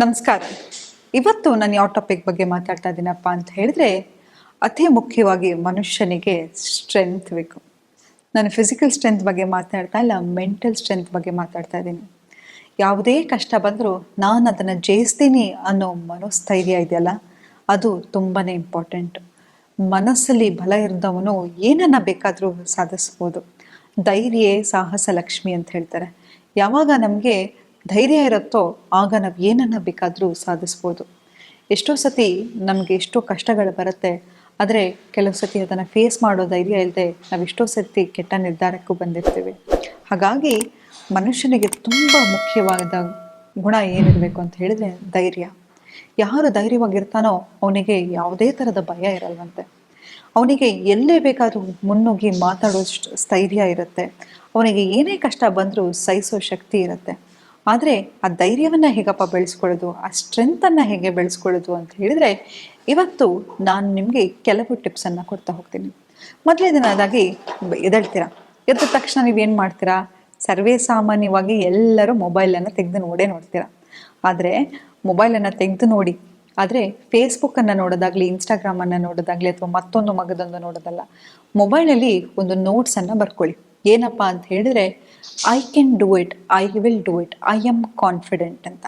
ನಮಸ್ಕಾರ. ಇವತ್ತು ನಾನು ಯಾವ ಟಾಪಿಕ್ ಬಗ್ಗೆ ಮಾತಾಡ್ತಾ ಇದ್ದೀನಪ್ಪ ಅಂತ ಹೇಳಿದ್ರೆ, ಅತಿ ಮುಖ್ಯವಾಗಿ ಮನುಷ್ಯನಿಗೆ ಸ್ಟ್ರೆಂತ್ ಬೇಕು. ನಾನು ಫಿಸಿಕಲ್ ಸ್ಟ್ರೆಂತ್ ಬಗ್ಗೆ ಮಾತಾಡ್ತಾ ಇಲ್ಲ ಮೆಂಟಲ್ ಸ್ಟ್ರೆಂತ್ ಬಗ್ಗೆ ಮಾತಾಡ್ತಾ ಇದ್ದೀನಿ. ಯಾವುದೇ ಕಷ್ಟ ಬಂದರೂ ನಾನು ಅದನ್ನು ಜಯಿಸ್ತೀನಿ ಅನ್ನೋ ಮನೋಸ್ಥೈರ್ಯ ಇದೆಯಲ್ಲ, ಅದು ತುಂಬಾ ಇಂಪಾರ್ಟೆಂಟ್ ಮನಸ್ಸಲ್ಲಿ ಬಲ ಇರಿದವನು ಏನನ್ನ ಬೇಕಾದರೂ ಸಾಧಿಸ್ಬೋದು. ಧೈರ್ಯ ಸಾಹಸ ಲಕ್ಷ್ಮಿ ಅಂತ ಹೇಳ್ತಾರೆ. ಯಾವಾಗ ನಮಗೆ ಧೈರ್ಯ ಇರುತ್ತೋ, ಆಗ ನಾವು ಏನನ್ನ ಬೇಕಾದರೂ ಸಾಧಿಸ್ಬೋದು. ಎಷ್ಟೋ ಸತಿ ನಮಗೆ ಎಷ್ಟೋ ಕಷ್ಟಗಳು ಬರುತ್ತೆ, ಆದರೆ ಕೆಲವು ಸತಿ ಅದನ್ನು ಫೇಸ್ ಮಾಡೋ ಧೈರ್ಯ ಇಲ್ಲದೆ ನಾವು ಎಷ್ಟೋ ಸತಿ ಕೆಟ್ಟ ನಿರ್ಧಾರಕ್ಕೂ ಬಂದಿರ್ತೀವಿ. ಹಾಗಾಗಿ ಮನುಷ್ಯನಿಗೆ ತುಂಬ ಮುಖ್ಯವಾದ ಗುಣ ಏನಿರಬೇಕು ಅಂತ ಹೇಳಿದ್ರೆ ಧೈರ್ಯ. ಯಾರು ಧೈರ್ಯವಾಗಿರ್ತಾನೋ ಅವನಿಗೆ ಯಾವುದೇ ಥರದ ಭಯ ಇರಲ್ವಂತೆ. ಅವನಿಗೆ ಎಲ್ಲೇ ಬೇಕಾದರೂ ಮುನ್ನುಗ್ಗಿ ಮಾತಾಡೋಷ್ಟು ಸ್ಥೈರ್ಯ ಇರುತ್ತೆ. ಅವನಿಗೆ ಏನೇ ಕಷ್ಟ ಬಂದರೂ ಸಹಿಸೋ ಶಕ್ತಿ ಇರುತ್ತೆ. ಆದರೆ ಆ ಧೈರ್ಯವನ್ನು ಹೇಗಪ್ಪ ಬೆಳೆಸ್ಕೊಳ್ಳೋದು? ಆ ಸ್ಟ್ರೆಂತನ್ನು ಹೇಗೆ ಬೆಳೆಸ್ಕೊಳ್ಳೋದು ಅಂತ ಹೇಳಿದರೆ, ಇವತ್ತು ನಾನು ನಿಮಗೆ ಕೆಲವು ಟಿಪ್ಸನ್ನು ಕೊಡ್ತಾ ಹೋಗ್ತೀನಿ. ಮೊದಲನೇದಾಗಿ ಎದಳ್ತೀರಾ ಎದ್ದ ತಕ್ಷಣ ನೀವೇನು ಮಾಡ್ತೀರಾ? ಸರ್ವೇ ಸಾಮಾನ್ಯವಾಗಿ ಎಲ್ಲರೂ ಮೊಬೈಲನ್ನು ತೆಗೆದು ನೋಡೇ ನೋಡ್ತೀರಾ? ಆದರೆ ಮೊಬೈಲನ್ನು ತೆಗೆದು ನೋಡಿ, ಆದರೆ ಫೇಸ್ಬುಕ್ಕನ್ನು ನೋಡೋದಾಗಲಿ ಇನ್ಸ್ಟಾಗ್ರಾಮನ್ನು ನೋಡೋದಾಗಲಿ, ಅಥವಾ ಮತ್ತೊಂದು ಮಗದೊಂದು ನೋಡೋದಲ್ಲ ಮೊಬೈಲಲ್ಲಿ ಒಂದು ನೋಟ್ಸನ್ನು ಬರ್ಕೊಳ್ಳಿ. ಏನಪ್ಪ ಅಂತ ಹೇಳಿದರೆ I can do it I will do it I am confident ಅಂತ.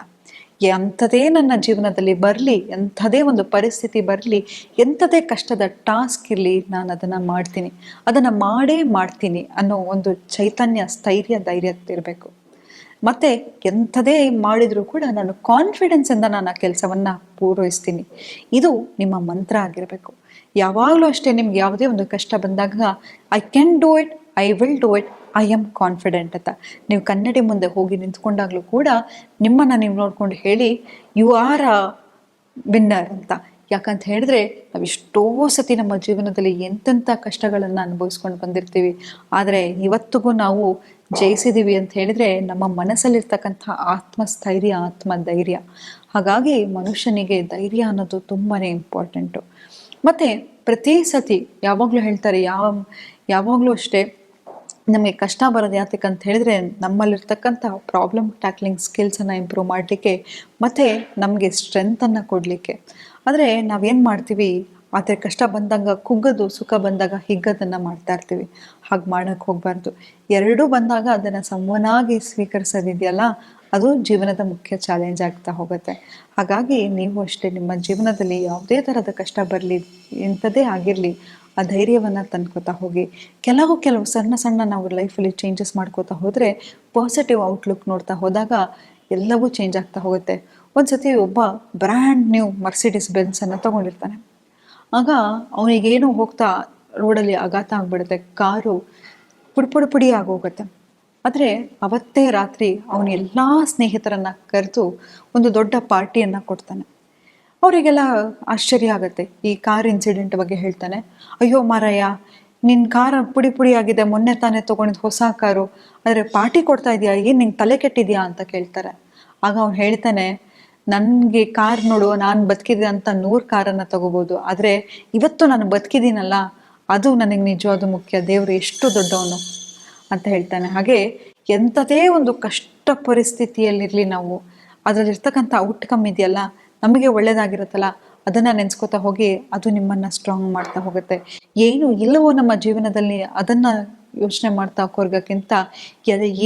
ಎಂಥದೇ ನನ್ನ ಜೀವನದಲ್ಲಿ ಬರಲಿ, ಎಂಥದೇ ಒಂದು ಪರಿಸ್ಥಿತಿ ಬರಲಿ, ಎಂಥದೇ ಕಷ್ಟದ ಟಾಸ್ಕ್ ಇರಲಿ, ನಾನು ಅದನ್ನು ಮಾಡ್ತೀನಿ. ಅದನ್ನು ಮಾಡೇ ಮಾಡ್ತೀನಿ ಅನ್ನೋ ಒಂದು ಚೈತನ್ಯ, ಸ್ಥೈರ್ಯ, ಧೈರ್ಯ ಇರಬೇಕು. ಮತ್ತು ಎಂಥದೇ ಮಾಡಿದರೂ ಕೂಡ ನಾನು ಕಾನ್ಫಿಡೆನ್ಸಿಂದ ನಾನು ಆ ಕೆಲಸವನ್ನು ಪೂರೈಸ್ತೀನಿ. ಇದು ನಿಮ್ಮ ಮಂತ್ರ ಆಗಿರಬೇಕು. ಯಾವಾಗಲೂ ಅಷ್ಟೇ ನಿಮ್ಗೆ ಯಾವುದೇ ಒಂದು ಕಷ್ಟ ಬಂದಾಗ I can do it I will do it I am confident ಅಂತ. ನೀವು ಕನ್ನಡಿ ಮುಂದೆ ಹೋಗಿ ನಿಂತ್ಕೊಂಡಾಗಲೂ ಕೂಡ ನಿಮ್ಮನ್ನು ನೀವು ನೋಡ್ಕೊಂಡು ಹೇಳಿ ಯು ಆರ್ ಅ ವಿನ್ನರ್ ಅಂತ. ಯಾಕಂತ ಹೇಳಿದ್ರೆ, ನಾವು ಎಷ್ಟೋ ಸತಿ ನಮ್ಮ ಜೀವನದಲ್ಲಿ ಎಂತೆಂಥ ಕಷ್ಟಗಳನ್ನು ಅನುಭವಿಸ್ಕೊಂಡು ಬಂದಿರ್ತೀವಿ. ಆದರೆ ಇವತ್ತಿಗೂ ನಾವು ಜಯಿಸಿದ್ದೀವಿ ಅಂತ ಹೇಳಿದ್ರೆ, ನಮ್ಮ ಮನಸ್ಸಲ್ಲಿರ್ತಕ್ಕಂಥ ಆತ್ಮಸ್ಥೈರ್ಯ, ಆತ್ಮಧೈರ್ಯ. ಹಾಗಾಗಿ ಮನುಷ್ಯನಿಗೆ ಧೈರ್ಯ ಅನ್ನೋದು ತುಂಬಾ ಇಂಪಾರ್ಟೆಂಟು ಮತ್ತು ಪ್ರತಿ ಸತಿ ಯಾವಾಗಲೂ ಹೇಳ್ತಾರೆ, ಯಾವ, ಯಾವಾಗಲೂ ಅಷ್ಟೇ ನಮಗೆ ಕಷ್ಟ ಬರೋದು ಯಾತಕ್ಕೆ ಅಂತ ಹೇಳಿದ್ರೆ ನಮ್ಮಲ್ಲಿರ್ತಕ್ಕಂಥ ಪ್ರಾಬ್ಲಮ್ ಟ್ಯಾಕ್ಲಿಂಗ್ ಸ್ಕಿಲ್ಸನ್ನು ಇಂಪ್ರೂವ್ ಮಾಡಲಿಕ್ಕೆ ಮತ್ತು ನಮಗೆ ಸ್ಟ್ರೆಂತನ್ನು ಕೊಡಲಿಕ್ಕೆ. ಆದರೆ ನಾವೇನು ಮಾಡ್ತೀವಿ? ಆದರೆ ಕಷ್ಟ ಬಂದಾಗ ಕುಗ್ಗದು, ಸುಖ ಬಂದಾಗ ಹಿಗ್ಗದನ್ನು ಮಾಡ್ತಾ ಇರ್ತೀವಿ. ಹಾಗೆ ಮಾಡೋಕ್ಕೆ ಹೋಗಬಾರ್ದು. ಎರಡೂ ಬಂದಾಗ ಅದನ್ನು ಸಮನಾಗಿ ಸ್ವೀಕರಿಸೋದಿದೆಯಲ್ಲ, ಅದು ಜೀವನದ ಮುಖ್ಯ ಚಾಲೆಂಜ್ ಆಗ್ತಾ ಹೋಗುತ್ತೆ. ಹಾಗಾಗಿ ನೀವು ಅಷ್ಟೇ ನಿಮ್ಮ ಜೀವನದಲ್ಲಿ ಯಾವುದೇ ಥರದ ಕಷ್ಟ ಬರಲಿ ಎಂಥದೇ ಆಗಿರಲಿ ಆ ಧೈರ್ಯವನ್ನು ತಂದ್ಕೋತಾ ಹೋಗಿ. ಕೆಲವು ಕೆಲವು ಸಣ್ಣ ಸಣ್ಣ ನಾವು ಲೈಫಲ್ಲಿ ಚೇಂಜಸ್ ಮಾಡ್ಕೋತಾ ಹೋದರೆ ಪಾಸಿಟಿವ್ ಔಟ್ಲುಕ್ ನೋಡ್ತಾ ಹೋದಾಗ ಎಲ್ಲವೂ ಚೇಂಜ್ ಆಗ್ತಾ ಹೋಗುತ್ತೆ. ಒಂದು ಸತಿ ಒಬ್ಬ ಬ್ರ್ಯಾಂಡ್ ನ್ಯೂ ಮರ್ಸಿಡಿಸ್ ಬೆನ್ಸನ್ನು ತೊಗೊಂಡಿರ್ತಾನೆ. ಆಗ ಅವನಿಗೇನು ಹೋಗ್ತಾ ರೋಡಲ್ಲಿ ಆಘಾತ ಆಗಿಬಿಡುತ್ತೆ. ಕಾರು ಪುಡಿ ಪುಡಿ ಪುಡಿ ಆಗೋಗುತ್ತೆ. ಆದರೆ ಅವತ್ತೇ ರಾತ್ರಿ ಅವನ ಎಲ್ಲ ಸ್ನೇಹಿತರನ್ನು ಕರೆದು ಒಂದು ದೊಡ್ಡ ಪಾರ್ಟಿಯನ್ನು ಕೊಡ್ತಾನೆ. ಅವರಿಗೆಲ್ಲ ಆಶ್ಚರ್ಯ ಆಗುತ್ತೆ. ಈ ಕಾರ್ ಇನ್ಸಿಡೆಂಟ್ ಬಗ್ಗೆ ಹೇಳ್ತಾನೆ, ಅಯ್ಯೋ ಮಾರಯ್ಯ ನಿನ್ನ ಕಾರ್ ಪುಡಿ ಪುಡಿ ಆಗಿದೆ, ಮೊನ್ನೆ ತಾನೇ ತೊಗೊಂಡಿದ್ದು ಹೊಸ ಕಾರು, ಆದರೆ ಪಾರ್ಟಿ ಕೊಡ್ತಾ ಇದೆಯಾ? ಏನು ನಿಂಗೆ ತಲೆ ಕೆಟ್ಟಿದ್ಯಾ? ಅಂತ ಕೇಳ್ತಾರೆ. ಆಗ ಅವ್ನು ಹೇಳ್ತಾನೆ, ನನಗೆ ಕಾರ್ ನೋಡು, ನಾನು ಬದುಕಿದೆ ಅಂತ ನೂರು ಕಾರನ್ನು ತಗೋಬೋದು, ಆದರೆ ಇವತ್ತು ನಾನು ಬದುಕಿದ್ದೀನಲ್ಲ ಅದು ನನಗೆ ನಿಜವಾದ ಮುಖ್ಯ, ದೇವರು ಎಷ್ಟು ದೊಡ್ಡವನು? ಅಂತ ಹೇಳ್ತಾನೆ. ಹಾಗೆ ಎಂಥದೇ ಒಂದು ಕಷ್ಟ ಪರಿಸ್ಥಿತಿಯಲ್ಲಿರಲಿ ನಾವು, ಅದರಲ್ಲಿರ್ತಕ್ಕಂಥ ಔಟ್ಕಮ್ ಇದೆಯಲ್ಲ ನಮಗೆ ಒಳ್ಳೇದಾಗಿರುತ್ತಲ್ಲ, ಅದನ್ನು ನೆನೆಸ್ಕೋತಾ ಹೋಗಿ ಅದು ನಿಮ್ಮನ್ನು ಸ್ಟ್ರಾಂಗ್ ಮಾಡ್ತಾ ಹೋಗುತ್ತೆ. ಏನು ಇಲ್ಲವೋ ನಮ್ಮ ಜೀವನದಲ್ಲಿ ಅದನ್ನು ಯೋಚನೆ ಮಾಡ್ತಾ ಕೊರ್ಗಕ್ಕಿಂತ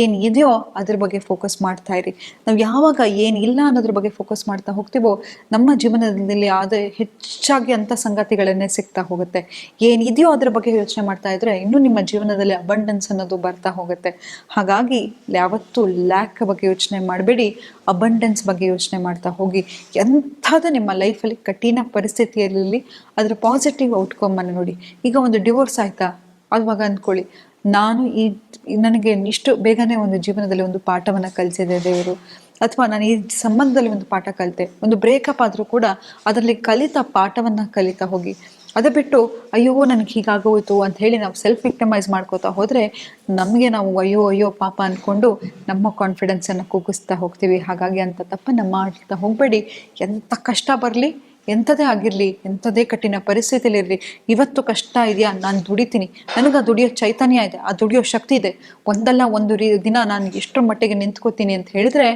ಏನು ಇದೆಯೋ ಅದ್ರ ಬಗ್ಗೆ ಫೋಕಸ್ ಮಾಡ್ತಾ ಇರಿ. ನಾವು ಯಾವಾಗ ಏನು ಇಲ್ಲ ಅನ್ನೋದ್ರ ಬಗ್ಗೆ ಫೋಕಸ್ ಮಾಡ್ತಾ ಹೋಗ್ತೀವೋ ನಮ್ಮ ಜೀವನದಲ್ಲಿ ಅದು ಹೆಚ್ಚಾಗಿ ಅಂಥ ಸಂಗತಿಗಳನ್ನೇ ಸಿಗ್ತಾ ಹೋಗುತ್ತೆ. ಏನಿದೆಯೋ ಅದ್ರ ಬಗ್ಗೆ ಯೋಚನೆ ಮಾಡ್ತಾ ಇದ್ರೆ ಇನ್ನೂ ನಿಮ್ಮ ಜೀವನದಲ್ಲಿ ಅಬಂಡೆನ್ಸ್ ಅನ್ನೋದು ಬರ್ತಾ ಹೋಗುತ್ತೆ. ಹಾಗಾಗಿ ಯಾವತ್ತೂ ಲ್ಯಾಕ್ ಬಗ್ಗೆ ಯೋಚನೆ ಮಾಡಬೇಡಿ ಅಬಂಡೆನ್ಸ್ ಬಗ್ಗೆ ಯೋಚನೆ ಮಾಡ್ತಾ ಹೋಗಿ. ಎಂಥದ್ದು ನಿಮ್ಮ ಲೈಫಲ್ಲಿ ಕಠಿಣ ಪರಿಸ್ಥಿತಿಯಲ್ಲಿ ಅದರ ಪಾಸಿಟಿವ್ ಔಟ್ಕಮನ್ನು ನೋಡಿ. ಈಗ ಒಂದು ಡಿವೋರ್ಸ್ ಆಯಿತಾ? ಅವಾಗ ಅಂದ್ಕೊಳ್ಳಿ. ನಾನು ಈ ನನಗೆ ಇಷ್ಟು ಬೇಗನೆ ಒಂದು ಜೀವನದಲ್ಲಿ ಒಂದು ಪಾಠವನ್ನು ಕಲಿಸಿದೆ ದೇವರು. ಅಥವಾ ನಾನು ಈ ಸಂಬಂಧದಲ್ಲಿ ಒಂದು ಪಾಠ ಕಲಿತೆ. ಒಂದು ಬ್ರೇಕಪ್ ಆದರೂ ಕೂಡ ಅದರಲ್ಲಿ ಕಲಿತ ಪಾಠವನ್ನು ಕಲಿತಾ ಹೋಗಿ. ಅದು ಬಿಟ್ಟು ಅಯ್ಯೋ ನನಗೆ ಹೀಗಾಗೋಯ್ತು ಅಂತ ಹೇಳಿ ನಾವು ಸೆಲ್ಫ್ ವಿಕ್ಟಮೈಸ್ ಮಾಡ್ಕೋತಾ ಹೋದರೆ ನಮಗೆ ನಾವು ಅಯ್ಯೋ ಅಯ್ಯೋ ಪಾಪ ಅಂದ್ಕೊಂಡು ನಮ್ಮ ಕಾನ್ಫಿಡೆನ್ಸನ್ನು ಕುಗ್ಗಿಸ್ತಾ ಹೋಗ್ತೀವಿ. ಹಾಗಾಗಿ ಅಂಥ ತಪ್ಪನ್ನು ಮಾಡ್ತಾ ಹೋಗಬೇಡಿ. ಎಂಥ ಕಷ್ಟ ಬರಲಿ. ಎಂಥದೇ ಆಗಿರಲಿ, ಎಂಥದೇ ಕಠಿಣ ಪರಿಸ್ಥಿತಿಲಿರಲಿ, ಇವತ್ತು ಕಷ್ಟ ಇದೆಯಾ? ನಾನು ದುಡಿತೀನಿ. ನನಗೆ ಆ ದುಡಿಯೋ ಚೈತನ್ಯ ಇದೆ, ಆ ದುಡಿಯೋ ಶಕ್ತಿ ಇದೆ. ಒಂದಲ್ಲ ಒಂದು ರೀ, ದಿನ ನಾನು ಎಷ್ಟರ ಮಟ್ಟಿಗೆ ನಿಂತ್ಕೋತೀನಿ ಅಂತ ಹೇಳಿದ್ರೆ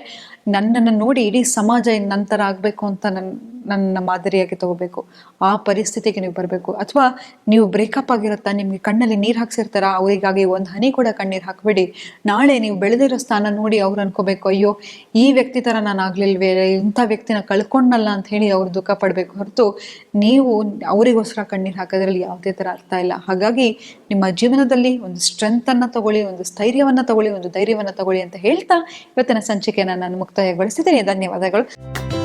ನನ್ನನ್ನು ನೋಡಿ ಇಡೀ ಸಮಾಜ ನಂತರ ಆಗಬೇಕು ಅಂತ ನನ್ನ ನನ್ನ ಮಾದರಿಯಾಗಿ ತಗೋಬೇಕು. ಆ ಪರಿಸ್ಥಿತಿಗೆ ನೀವು ಬರಬೇಕು. ಅಥವಾ ನೀವು ಬ್ರೇಕಪ್ ಆಗಿರುತ್ತಾ, ನಿಮಗೆ ಕಣ್ಣಲ್ಲಿ ನೀರು ಹಾಕ್ಸಿರ್ತಾರ, ಅವರಿಗಾಗಿ ಒಂದು ಹನಿ ಕೂಡ ಕಣ್ಣೀರು ಹಾಕಬೇಡಿ. ನಾಳೆ ನೀವು ಬೆಳೆದಿರೋ ಸ್ಥಾನ ನೋಡಿ ಅವ್ರು ಅನ್ಕೋಬೇಕು, ಅಯ್ಯೋ, ಈ ವ್ಯಕ್ತಿ ಥರ ನಾನು ಆಗ್ಲಿಲ್ವೇ, ಇಂಥ ವ್ಯಕ್ತಿನ ಕಳ್ಕೊಂಡಲ್ಲ ಅಂತ ಹೇಳಿ ಅವ್ರು ದುಃಖ ಪಡಬೇಕು ಹೊರತು ನೀವು ಅವರಿಗೋಸ್ಕರ ಕಣ್ಣೀರು ಹಾಕೋದ್ರಲ್ಲಿ ಯಾವುದೇ ಥರ ಅರ್ಥ ಇಲ್ಲ. ಹಾಗಾಗಿ ನಿಮ್ಮ ಜೀವನದಲ್ಲಿ ಒಂದು ಸ್ಟ್ರೆಂತನ್ನು ತಗೊಳ್ಳಿ, ಒಂದು ಸ್ಥೈರ್ಯವನ್ನು ತಗೊಳ್ಳಿ, ಒಂದು ಧೈರ್ಯವನ್ನು ತಗೊಳ್ಳಿ ಅಂತ ಹೇಳ್ತಾ ಇವತ್ತಿನ ಸಂಚಿಕೆಯನ್ನು ನಾನು ಮುಕ್ತಾಯಗೊಳಿಸಿದ್ದೀನಿ. ಧನ್ಯವಾದಗಳು.